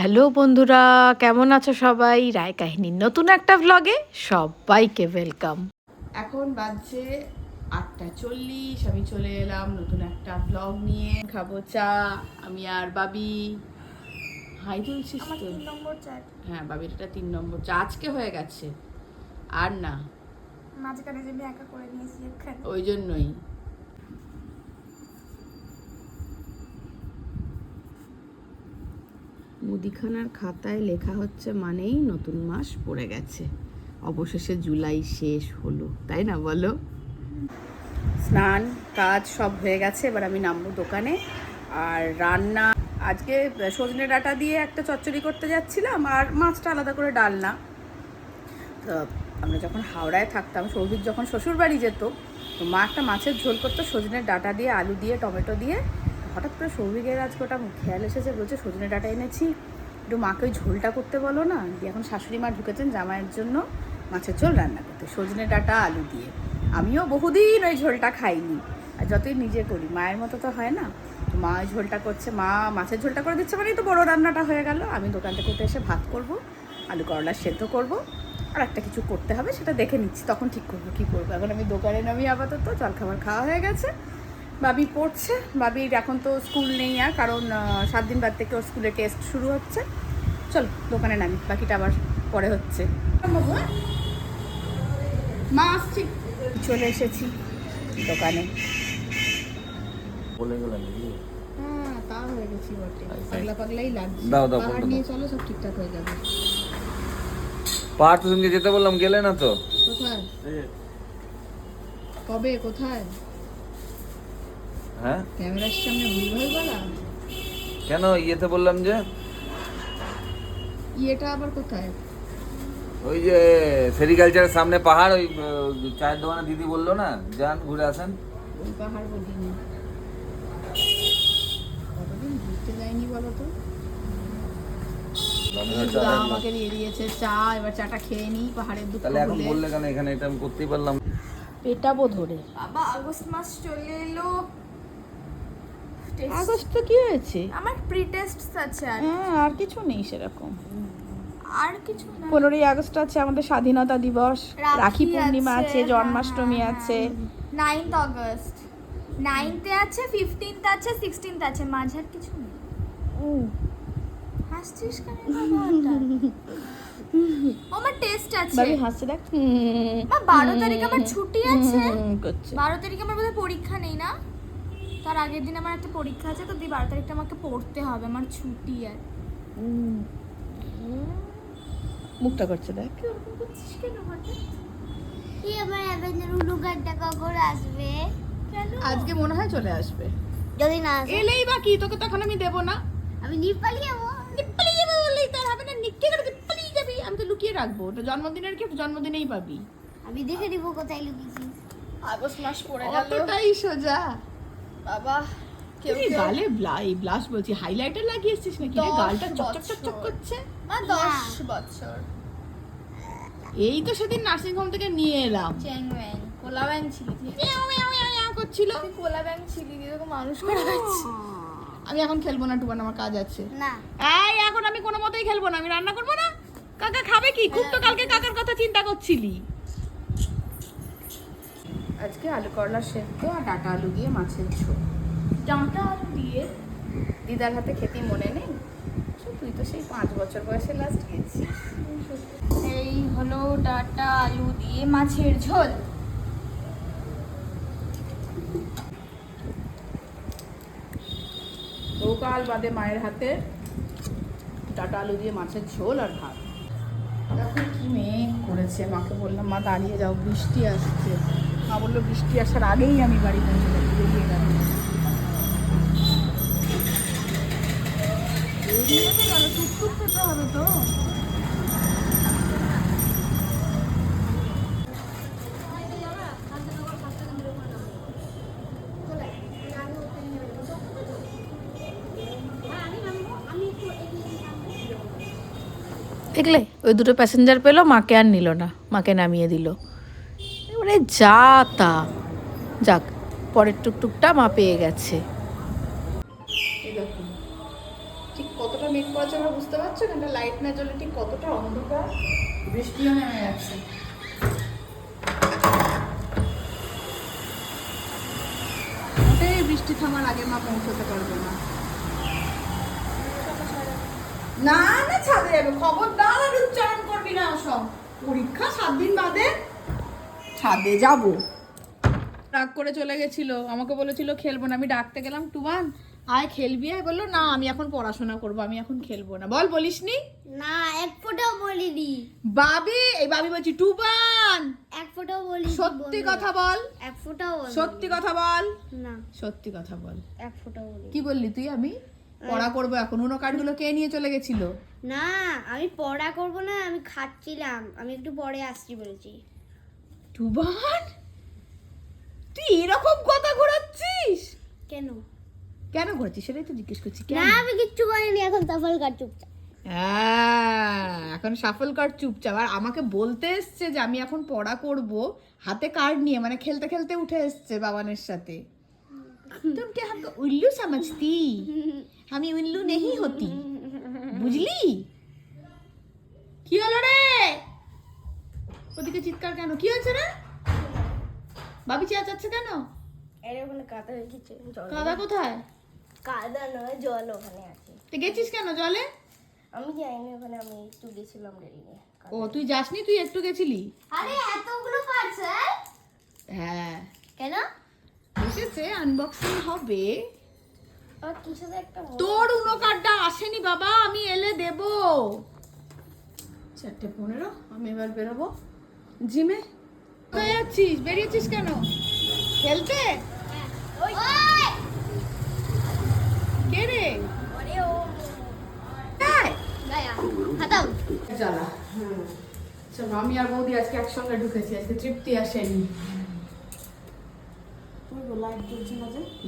Hello বন্ধুরা কেমন আছো সবাই? রায় কাহিনীর নতুন একটা ভ্লগে সবাইকে ওয়েলকাম এখন বাজছে আটটা চল্লিশ আমি চলে এলাম নতুন একটা ভ্লগ নিয়ে। খাব চা আমি আর বাবি। হাই তুলছিস তিন নম্বর হ্যাঁ বাবির এটা তিন নম্বর চা আজকে হয়ে গেছে। আর না। মাঝখানে যে একা করে নিয়েছি ওই জন্যই। মুদিখানার খাতায় লেখা হচ্ছে মানেই নতুন মাস পড়ে গেছে। অবশেষে জুলাই শেষ হলো, তাই না বলো? স্নান, কাজ সব হয়ে গেছে, এবার আমি নামবো দোকানে। আর রান্না, আজকে সজনে ডাঁটা দিয়ে একটা চচ্চড়ি করতে যাচ্ছিলাম, আর মাছটা আলাদা করে ডালনা। তো আমরা যখন হাওড়ায় থাকতাম, সৌভিক যখন শ্বশুর বাড়ি যেত, তো মা একটা মাছের ঝোল করতো সজনের ডাটা দিয়ে, আলু দিয়ে, টমেটো দিয়ে হঠাৎ করে সৌভিকের আজকে ওটা খেয়াল এসেছে, বলছে, সজনে ডাঁটা এনেছি। একটু মাকে ওই ঝোলটা করতে বলো না। এখন শাশুড়ি মা ঢুকেছেন জামাইয়ের জন্য মাছের ঝোল রান্না করতে। সজনে ডাঁটা, আলু দিয়ে। আমিও বহুদিন ওই ঝোলটা খাইনি। আর যতই নিজে করি, মায়ের মতো তো হয় না। তো মা ওই ঝোলটা করছে, মা মাছের ঝোলটা করে দিচ্ছে মানেই তো বড় রান্নাটা হয়ে গেল। আমি দোকান থেকে উঠে এসে ভাত করব, আলু করলা সেদ্ধ করব, আর একটা কিছু করতে হবে, সেটা দেখে নিচ্ছি। তখন ঠিক করব, কী করব? এখন আমি দোকানে নামি আপাতত, জলখাবার খাওয়া হয়ে গেছে। বাবি পড়ছে। বাবির এখন তো স্কুল নেই আর কারণ সাত দিন বাদ থেকে ওর স্কুলে টেস্ট শুরু হচ্ছে। চল দোকানে নামি বাকিটা আবার পরে হচ্ছে। মা আসছি। চলে এসেছি দোকানে। বলে গেলাম হ্যাঁ হয়ে গেছি বটে। আচ্ছা। পাগলা পাগলাই লাগছে। দাও, দাও, পাহাড় নিয়ে চলো সব ঠিকঠাক হয়ে যাবে। পার্থ সঙ্গে যেতে বললাম গেলে না তো? কোথায়? কবে? কোথায়? হ্যাঁ? ক্যামেরার সামনে ভুল কেন? ইয়েতে বললাম যে? ইয়েটা আবার কোথায়? ওই যে সেরিকালচারের সামনে পাহাড় ওই চায়ের দোকানে দিদি বলল না? যান ঘুরে আসেন। ওই পাহাড় বলিনি কতদিন ঘুরতে যাইনি বলো তো? দিদা আমাকে দিয়ে দিয়েছে চা এবার চাটা খেয়ে নিই পাহাড়ের দুধ তাহলে এখন বললে কেন? এখানে এটা আমি করতেই পারলাম। পেটাবো ধরে বাবা আগস্ট মাস চলে এলো। আগস্ট তো কি হয়েছে? আমার প্রি টেস্ট আছে আর হ্যাঁ আর কিছু নেই সেরকম। আর কিছু না। পনেরোই আগস্ট আছে আমাদের স্বাধীনতা দিবস রাখি পূর্ণিমা আছে হ্যাঁ, জন্মাষ্টমী আছে। নাইনথ আগস্ট নাইনথে আছে ফিফটিন্থ আছে সিক্সটিন্থ আছে মাঝার কিছু নেই। হাসছিস কেন আমার টেস্ট আছে। বাবি হাসছে দেখ। মা বারো তারিখ আমার ছুটি আছে। বারো তারিখে আমার বোধহয় পরীক্ষা নেই না? তার আগের দিন আমার একটা পরীক্ষা আছে তো দিয়ে বারো তারিখটা আমাকে পড়তে হবে আমার ছুটি আর। মুখটা করছে দেখ। এই আমার অ্যাভেঞ্জার উলুগানটা কখন আসবে? আজকে মনে হয় চলে আসবে। যদি না আসে। এলেই বা কি তোকে তো এখন আমি দেবো না। আমি নিপালি যাব পালিয়ে যাবে বললেই তার হবে না নিকে করে পালিয়ে যাবি। আমি তো লুকিয়ে রাখব ওটা জন্মদিনের কি জন্মদিনেই পাবি। আমি দেখে দিব কোথায় লুকিয়েছিস। আগস্ট মাস পড়ে গেল। অতটাই সোজা। বাবা গালে ব্লাশ বলছি হাইলাইটার লাগিয়েছিস নাকি? গালটা চকচক চকচক বছর। করছে? মা দশ বছর। এই তো সেদিন নার্সিং হোম থেকে নিয়ে এলাম। কোলা ব্যাং ছিলি করছিল। কোলা ব্যাং ছিলি মানুষ করা হচ্ছে আমি এখন খেলব না টুবান আমার কাজ আছে। না। এই এখন আমি কোনো মতেই খেলব না আমি রান্না করব না? কাকা খাবে কি? খুব তো কালকে কাকার কথা চিন্তা করছিলি। আজকে আলু করলা সেদ্ধ আর ডাটা আলু দিয়ে মাছের ঝোল। ডাঁটা আলু দিয়ে? দিদার হাতে খেতে মনে নেই? তুই তো সেই পাঁচ বছর বয়সে লাস্ট গেছিস এই হলো ডাঁটা আলু দিয়ে মাছের ঝোল। বহুকাল বাদে মায়ের হাতে ডাটা আলু দিয়ে মাছের ঝোল আর ভাত। দেখো কি মেঘ করেছে? মাকে বললাম মা দাঁড়িয়ে যাও বৃষ্টি আসছে। মা বলল বৃষ্টি আসার আগেই আমি বাড়ি পৌঁছে যাব বেরিয়ে গেল দেখলে? ওই দুটো প্যাসেঞ্জার পেল, মাকে আর নিল না। মাকে নামিয়ে দিল। এবারে যা তা। যাক, পরের টুকটুকটা মা পেয়ে গেছে। ঠিক কতটা বুঝতে লাইট না জ্বলে ঠিক কতটা অন্ধকার? বৃষ্টি থামার আগে মা পারবে না। না না, ছাদে যাবে। খবরদার আর উচ্চারণ করবি না সব। পরীক্ষা সাত দিন বাদে ছাদে যাব। রাগ করে চলে গেছিল। আমাকে বলেছিল খেলব না। আমি ডাকতে গেলাম টুবান আয় খেলবি। আয় বলল না আমি এখন পড়াশোনা করব আমি এখন খেলব না। বল বলিসনি? না এক ফোঁটাও বলিনি। বাবি এই বাবি বলছি টুবান! এক ফোঁটাও বলি সত্যি কথা বল। এক ফোঁটাও। সত্যি কথা বল। না। সত্যি কথা বল। এক ফোঁটাও বলি কি বললি তুই আমি? পড়া করব এখন। উনো কার্ডগুলো কে নিয়ে চলে গেছিল? না আমি পড়া করব না আমি খাচ্ছিলাম। আমি একটু পরে আসছি বলেছি। টুবান তুই এরকম কথা ঘোরাচ্ছিস? কেন? কেন ঘোরাচ্ছিস? সেটাই তো জিজ্ঞেস করছি কেন? না আমি কিচ্ছু করিনি এখন তাফল কাট চুপচাপ। হ্যাঁ এখন সাফল কার্ড চুপচাপ। আর আমাকে বলতে এসছে যে আমি এখন পড়া করব হাতে কার্ড নিয়ে মানে খেলতে খেলতে উঠে এসছে বাবানের সাথে। তুমি কি আমাকে উল্লু সমঝতি আমি উল্লু নেই হতি। বুঝলি? কি হলো রে? ওদিকে চিৎকার কেন? কি হয়েছে রে? বাবি চেঁচাচ্ছে কেন? কাদা হয়ে গেছে কাদা কোথায়? কাদা নয় জল ওখানে আছে। তুই গেছিস কেন জলে? আমি যাইনি ওখানে আমি একটু গেছিলাম রেডি নিয়ে ও তুই যাসনি? তুই একটু গেছিলি? আরে এতগুলো পার্সেল হ্যাঁ। কেন? এসেছে আনবক্সিং হবে। আর কিসের একটা তোর উনো কার্ডটা আসেনি বাবা আমি এলে দেব। চারটে পনেরো আমি এবার বেরোবো। জিমে? কোথায় যাচ্ছিস? বেরিয়েছিস কেন? খেলতে? কে রে? খাতাম জ্বালা। চলো আমি আর বৌদি আজকে একসঙ্গে ঢুকেছি আজকে তৃপ্তি আসেনি।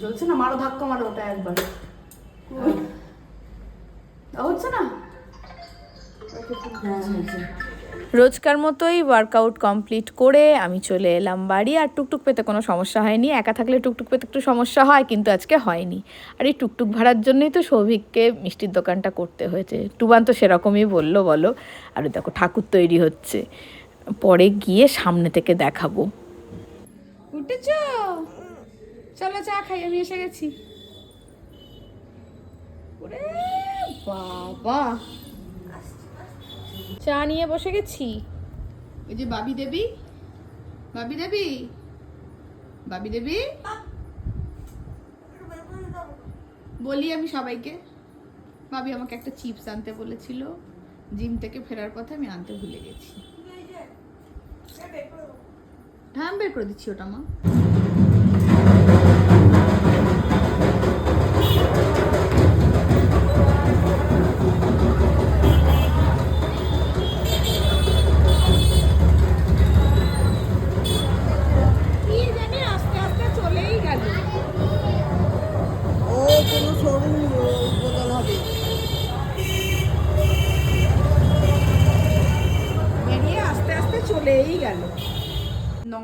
জ্বলছে না মারো ধাক্কা মারো ওটা একবার। হচ্ছে না? রোজকার মতোই ওয়ার্কআউট কমপ্লিট করে আমি চলে এলাম বাড়ি। আর টুকটুক পেতে কোনো সমস্যা হয়নি। একা থাকলে টুকটুক পেতে একটু সমস্যা হয়, কিন্তু আজকে হয়নি। আর এই টুকটুক ভাড়ার জন্যই তো সৌভিককে মিষ্টির দোকানটা করতে হয়েছে। টুবান তো সেরকমই বলল, বলো। আর দেখো, ঠাকুর তৈরি হচ্ছে। পরে গিয়ে সামনে থেকে দেখাবো। উঠেছ? চলো চা খাই, আমি এসে গেছি। বাবা! চা নিয়ে বসে গেছি। ওই যে বাবি দেবী বাবি দেবী বাবি দেবী। বলি আমি সবাইকে, বাবি আমাকে একটা চিপস আনতে বলেছিল, জিম থেকে ফেরার পথে আমি আনতে ভুলে গেছি। হ্যাঁ বের করে দিচ্ছি ওটা, মা।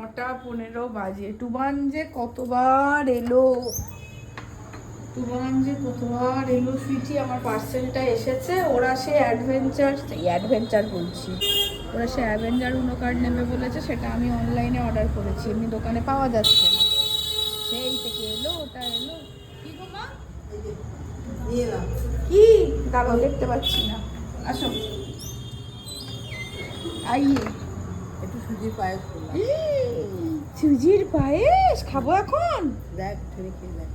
নটা পনেরো বাজে। টুবান যে কতবার এলো? টুবান যে কতবার এলো, সুইটি, আমার পার্সেলটা এসেছে। ওরা সে অ্যাডভেঞ্চার অ্যাডভেঞ্চার বলছি। ওরা সে অ্যাভেঞ্জার উনো কার্ড নেবে বলেছে, সেটা আমি অনলাইনে অর্ডার করেছি। এমনি দোকানে পাওয়া যাচ্ছে না। সেই থেকে এলো, ওটা এলো। কি গো মা? কি? দাঁড়াও, দেখতে পাচ্ছি না। আসো। আইয়ে। একটু সুজির পায়েস করলাম। সুজির পায়েস? খাব এখন? দেখ ছেড়ে খেয়ে দেখ।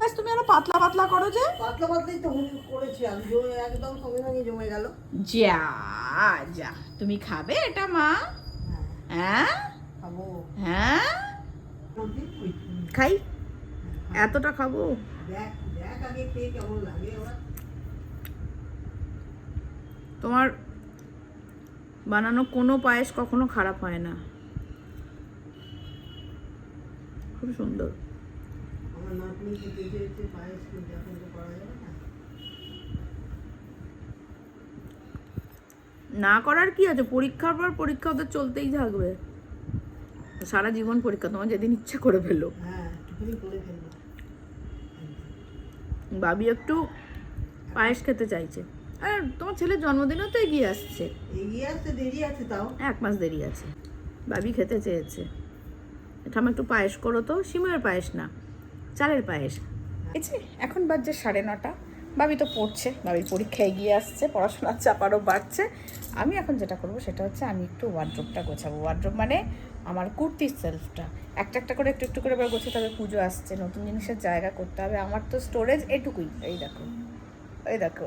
আজ তুমি আরও পাতলা পাতলা করো যে। পাতলা পাতলাই তো করেছিলাম জমে একদম সঙ্গে সঙ্গে জমে গেল। যা যা। তুমি খাবে এটা মা? হ্যাঁ। খাব। হ্যাঁ? খাই। এতটা খাব? দেখ দেখ আগে খেয়ে কেমন লাগে ওরা তোমার বানানো কোনো পায়েস কখনো খারাপ হয় না। খুব সুন্দর। তো না? করার কি আছে? পরীক্ষার পর পরীক্ষা ওদের চলতেই থাকবে। সারা জীবন পরীক্ষা তোমার যেদিন ইচ্ছা করে ফেলো। হ্যাঁ বাবি একটু পায়েস খেতে চাইছে। আর তোমার ছেলের জন্মদিনও তো এগিয়ে আসছে। এগিয়ে আসতে দেরি আছে তাও। এক মাস দেরি আছে। বাবি খেতে চেয়েছে। ঠাম্মা একটু পায়েস করো তো। সিমের পায়েস না চালের পায়েস। এই যে এখন বাজছে সাড়ে নটা। বাবি তো পড়ছে। বাবির পরীক্ষা এগিয়ে আসছে পড়াশোনার চাপ আরও বাড়ছে। আমি এখন যেটা করব সেটা হচ্ছে আমি একটু ওয়ার্ড্রোবটা গোছাবো। ওয়ার্ড্রোব মানে আমার কুর্তির সেলফটা একটা একটা করে একটু একটু করে এবার গোছাতে হবে পুজো আসছে নতুন জিনিসের জায়গা করতে হবে। আমার তো স্টোরেজ এটুকুই। এই দেখো এই দেখো।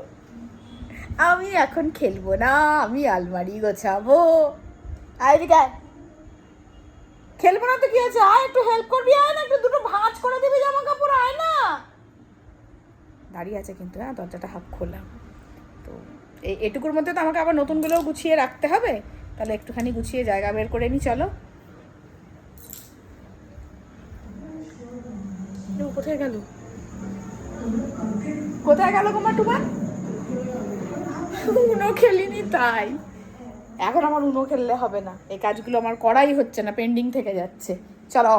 আমি এখন খেলব না, আমি আলমারি গোছাবো। আয়। খেলব না তো কি আছে? আয় একটু হেল্প করবি, আয় না, একটু দুটো ভাঁজ করে দিবি জামা কাপড় আয় না। দাঁড়িয়ে আছে কিন্তু হ্যাঁ দরজাটা হাফ খোলা তো এই এটুকুর মধ্যে তো আমাকে আবার নতুনগুলোও গুছিয়ে রাখতে হবে। তাহলে একটুখানি গুছিয়ে জায়গা বের করে নি, চলো। কোথায় গেল? কোথায় গেল তোমার টুমান উনো খেলিনি তাই। এখন আমার উনো খেললে হবে না। এই কাজগুলো আমার করাই হচ্ছে না পেন্ডিং থেকে যাচ্ছে। চলো।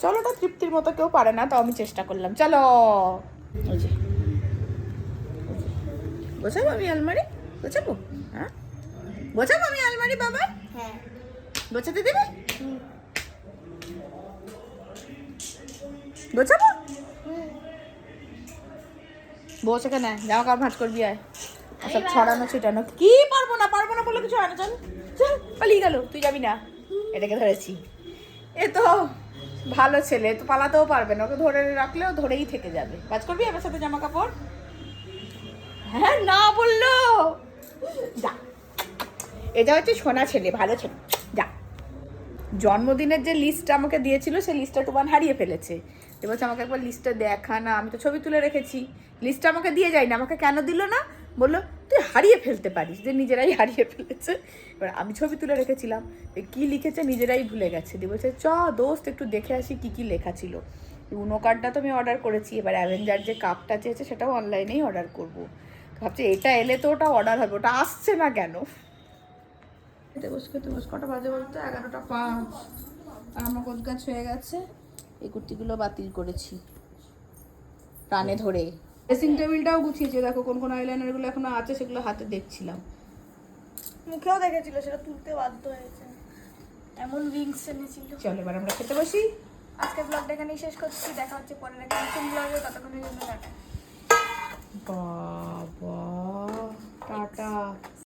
চলো চলোটা তৃপ্তির মতো কেউ পারে না তাও আমি চেষ্টা করলাম। চলো। গোছাবো আমি আলমারি? গোছাবো? হ্যাঁ? গোছাবো আমি আলমারি বাবা? হ্যাঁ। গোছাতে দেবে? গোছাবো? বস এখানে জামা কাপড় ভাঁজ করবি আয়। সব ছড়ানো ছিটানো। কি পারব না? পারব না বলে কিছু হয় না। চল চল পালিয়ে গেল। তুই যাবি না। এটাকে ধরেছি। এ তো ভালো ছেলে তো পালাতেও পারবে না। ওকে ধরে রাখলেও ধরেই থেকে যাবে। কাজ করবি আমার সাথে জামা কাপড়? হ্যাঁ না বলল। যা। এটা হচ্ছে সোনা ছেলে ভালো ছেলে। যা। জন্মদিনের যে লিস্ট আমাকে দিয়েছিল সেই লিস্টটা টুবান হারিয়ে ফেলেছে। এবার আমাকে একবার লিস্টটা দেখা না, আমি তো ছবি তুলে রেখেছি। লিস্টটা আমাকে দিয়ে যায় না আমাকে কেন দিল না? বলল, তুই হারিয়ে ফেলতে পারিস, যে নিজেরাই হারিয়ে ফেলেছে। এবার আমি ছবি তুলে রেখেছিলাম কি লিখেছে নিজেরাই ভুলে গেছে। দিয়ে বলছে, চ, দোস্ত, একটু দেখে আসি কি কি লেখা ছিল। উনো কার্ডটা তো আমি অর্ডার করেছি, এবার অ্যাভেঞ্জার যে কাপটা চেয়েছে, সেটাও অনলাইনেই অর্ডার করব। ভাবছি, এটা এলে তো ওটা অর্ডার হবে, ওটা আসছে না কেন? খেতে বস খেতে বস, কটা বাজে বলতো? এগারোটা পাঁচ। আর আমার কোচ গাছ হয়ে গেছে। এই কুর্তিগুলো বাতিল করেছি। প্রাণে ধরে। ড্রেসিং টেবিলটাও গুছিয়েছে দেখো কোন কোন আইলাইনারগুলো এখনও আছে সেগুলো হাতে দেখছিলাম। মুখেও দেখেছিল সেটা তুলতে বাধ্য হয়েছে। এমন উইংস এনেছিল। চলো এবার আমরা খেতে বসি। আজকের ব্লগটা এখানেই শেষ করছি দেখা হচ্ছে পরের একটা নতুন ব্লগে ততক্ষণের জন্য টাটা। বাবা টাটা।